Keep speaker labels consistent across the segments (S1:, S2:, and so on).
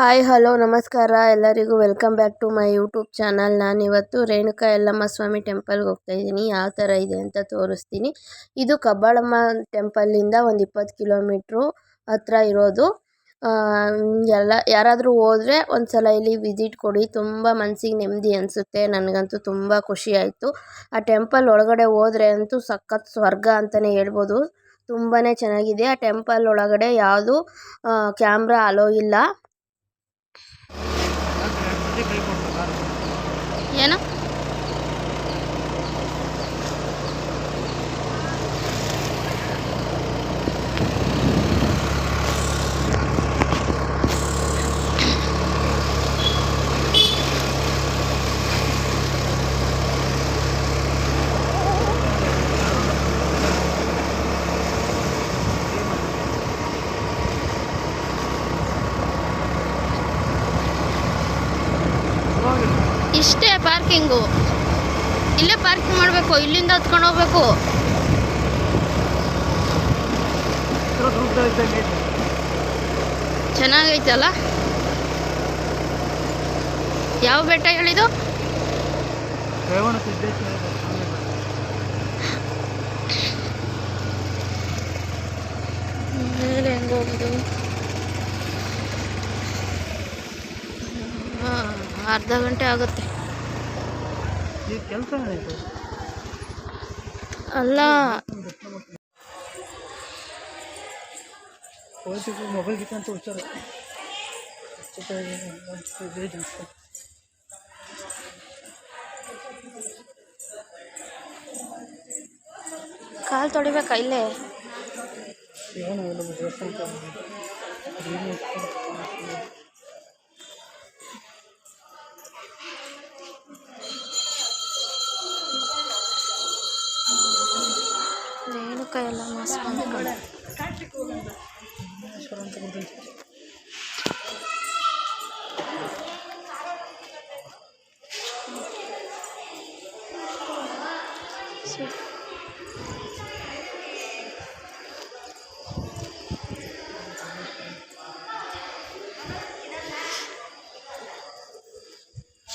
S1: Hi, hello, ನಮಸ್ಕಾರ. ಎಲ್ಲರಿಗೂ welcome back to my YouTube channel. ನಾನಿವತ್ತು ರೇಣುಕಾ ಯಲ್ಲಮ್ಮ ಸ್ವಾಮಿ ಟೆಂಪಲ್ಗೆ ಹೋಗ್ತಾ ಇದ್ದೀನಿ. ಯಾವ ಥರ ಇದೆ ಅಂತ ತೋರಿಸ್ತೀನಿ. ಇದು ಕಬ್ಬಾಳಮ್ಮ ಟೆಂಪಲ್ಲಿಂದ ಒಂದು ಇಪ್ಪತ್ತು ಕಿಲೋಮೀಟ್ರು ಹತ್ರ ಇರೋದು. ಎಲ್ಲ, ಯಾರಾದರೂ ಹೋದರೆ ಒಂದು ಸಲ ಇಲ್ಲಿ ವಿಸಿಟ್ ಕೊಡಿ. ತುಂಬ ಮನಸ್ಸಿಗೆ ನೆಮ್ಮದಿ ಅನಿಸುತ್ತೆ. ನನಗಂತೂ ತುಂಬ ಖುಷಿ ಆಯಿತು. ಆ ಟೆಂಪಲ್ ಒಳಗಡೆ ಹೋದರೆ ಅಂತೂ ಸಖತ್ ಸ್ವರ್ಗ ಅಂತಲೇ ಹೇಳ್ಬೋದು. ತುಂಬಾ ಚೆನ್ನಾಗಿದೆ. ಆ ಟೆಂಪಲ್ ಒಳಗಡೆ ಯಾವುದು ಕ್ಯಾಮ್ರಾ ಅಲೋ ಇಲ್ಲ. ಏನು ಇಷ್ಟೇ ಪಾರ್ಕಿಂಗು. ಇಲ್ಲೇ ಪಾರ್ಕಿಂಗ್ ಮಾಡಬೇಕು, ಇಲ್ಲಿಂದ ಹತ್ಕೊಂಡು ಹೋಗ್ಬೇಕು. ಚೆನ್ನಾಗೈತಲ್ಲ? ಯಾವ ಬೆಟ್ಟ ಹೇಳಿದು ಮೇಲೆ ಅರ್ಧ ಗಂಟೆ ಆಗುತ್ತೆ. ಅಲ್ಲ
S2: ಹೋಯ್ತು ಮೊಬೈಲ್ ಗಿತ್ತ ಅಂತ ಹುಷಾರು ಇದೇ ಜಾಸ್ತಿ
S1: ಕಾಲು ತೊಳಿಬೇಕಾ ಇಲ್ಲೇ
S2: ಏನು ಏನು
S1: ಕೈಯೆಲ್ಲ ಎಲ್ಲ ಸ್ವಾಮಿ ಕಡೆ
S2: ಈಶ್ವರ ಅಂತ ಬರ್ತೈತೆ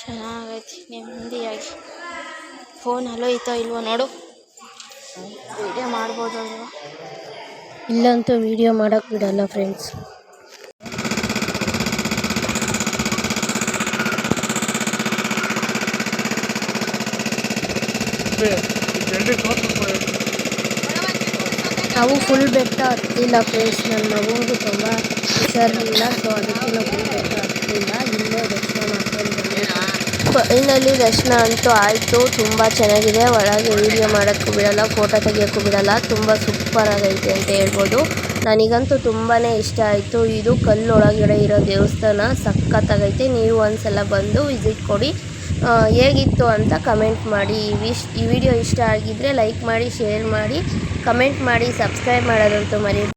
S1: ಚೆನ್ನಾಗೈತಿ, ನೆಮ್ಮದಿಯಾಗಿ. ಫೋನ್ ಹಲೋ ಐತೋ ಇಲ್ವೋ ನೋಡು. ವಿಡಿಯೋ ಮಾಡ್ಬೋದಲ್ವಾ ಇಲ್ಲಂತೂ ವಿಡಿಯೋ ಮಾಡೋಕ್ಕೆ ಬಿಡಲ್ಲ ಫ್ರೆಂಡ್ಸ್ ನಾವು ಫುಲ್ ಬೆಟ್ಟ ಹತ್ತಿಲ್ಲ ಫ್ರೆಂಡ್ಸ್ ನನ್ನ ಮಗುವಿಗೂ ತುಂಬ ಹುಷಾರಿಲ್ಲ ಸೊ ಅದಕ್ಕೆ ನಾವು ಫುಲ್ ಬೆಟ್ಟ ಹತ್ತಿಲ್ಲ ಇಲ್ಲೇ ದರ್ಶನ ಮಾಡ್ಕೊಂಡು ಬಂದೆ ಫೈನಲಿ ದರ್ಶನ ಅಂತೂ ಆಯಿತು, ತುಂಬ ಚೆನ್ನಾಗಿದೆ. ಒಳಗೆ ವೀಡಿಯೋ ಮಾಡೋಕ್ಕೂ ಬಿಡಲ್ಲ ಫೋಟೋ ತೆಗಿಯೋಕ್ಕೂ ಬಿಡಲ್ಲ. ತುಂಬ ಸೂಪರ್ ಆಗೈತೆ ಅಂತ ಹೇಳ್ಬೋದು. ನನಗಂತೂ ತುಂಬಾ ಇಷ್ಟ ಆಯಿತು. ಇದು ಕಲ್ಲೊಳಗಡೆ ಇರೋ ದೇವಸ್ಥಾನ, ಸಖತ್ತಾಗೈತೆ. ನೀವು ಒಂದ್ಸಲ ಬಂದು ವಿಸಿಟ್ ಕೊಡಿ. ಹೇಗಿತ್ತು ಅಂತ ಕಮೆಂಟ್ ಮಾಡಿ. ಈ ಈ ವಿಡಿಯೋ ಇಷ್ಟ ಆಗಿದ್ದರೆ ಲೈಕ್ ಮಾಡಿ ಶೇರ್ ಮಾಡಿ. ಕಮೆಂಟ್ ಮಾಡಿ ಸಬ್ಸ್ಕ್ರೈಬ್ ಮಾಡೋದಂತೂ ಮರಿ